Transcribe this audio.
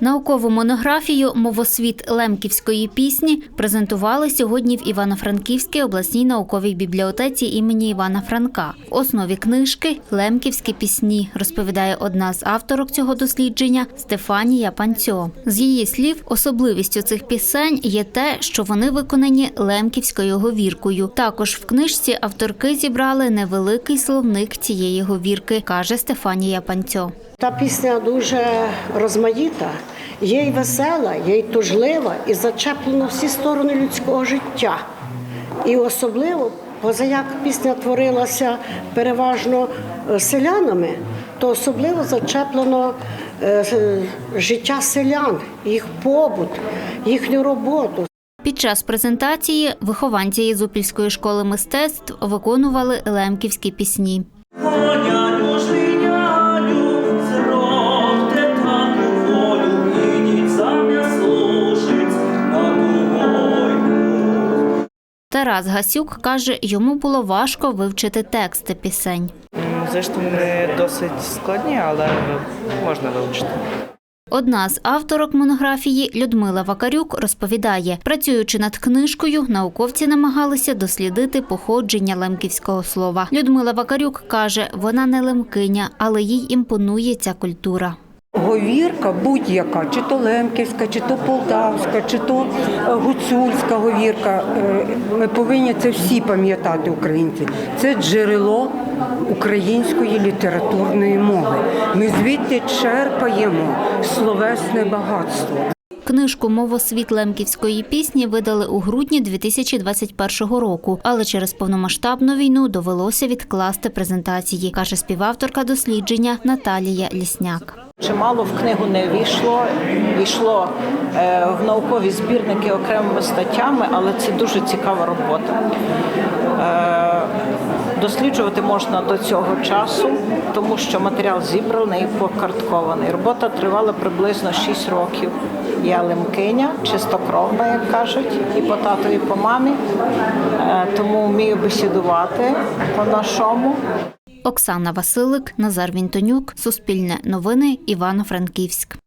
Наукову монографію Мовосвіт лемківської пісні презентували сьогодні в Івано-Франківській обласній науковій бібліотеці імені Івана Франка. В основі книжки лемківські пісні, розповідає одна з авторок цього дослідження Стефанія Панцьо. З її слів, особливістю цих пісень є те, що вони виконані лемківською говіркою. Також в книжці авторки зібрали невеликий словник цієї говірки, каже Стефанія Панцьо. Та пісня дуже розмаїта, є й весела, є й тужлива, і зачеплена всі сторони людського життя. І особливо, поза як пісня творилася переважно е, селянами, то особливо зачеплено е, життя селян, їх побут, їхню роботу. Під час презентації вихованці Єзупільської школи мистецтв виконували лемківські пісні. Тарас Гасюк каже, йому було важко вивчити тексти пісень. М, Зрештою, не досить складні, але можна вивчити. Одна з авторок монографії Людмила Вакарюк розповідає, працюючи над книжкою, науковці намагалися дослідити походження лемківського слова. Людмила Вакарюк каже, вона не лемкиня, але їй імпонує ця культура. Говірка будь-яка, чи то лемківська, чи то полтавська, чи то е, гуцульська говірка. е, Ми повинні це всі пам'ятати, українці. Це джерело української літературної мови. Ми звідти черпаємо словесне багатство. Книжку Мовосвіт лемківської пісні видали у грудні 2021 року, але через повномасштабну війну довелося відкласти презентації, каже співавторка дослідження Наталія Лісняк. Чимало в книгу не війшло, війшло е, в наукові збірники окремими статтями, але це дуже цікава робота. Е, Досліджувати можна до цього часу, тому що матеріал зібраний і покарткований. Робота тривала приблизно 6 років. Я лемкиня, чистокровна, як кажуть, і по тату, і по мамі. Е, Тому вмію бесідувати по-нашому. Оксана Василик, Назар Вінтонюк, Суспільне новини, Івано-Франківськ.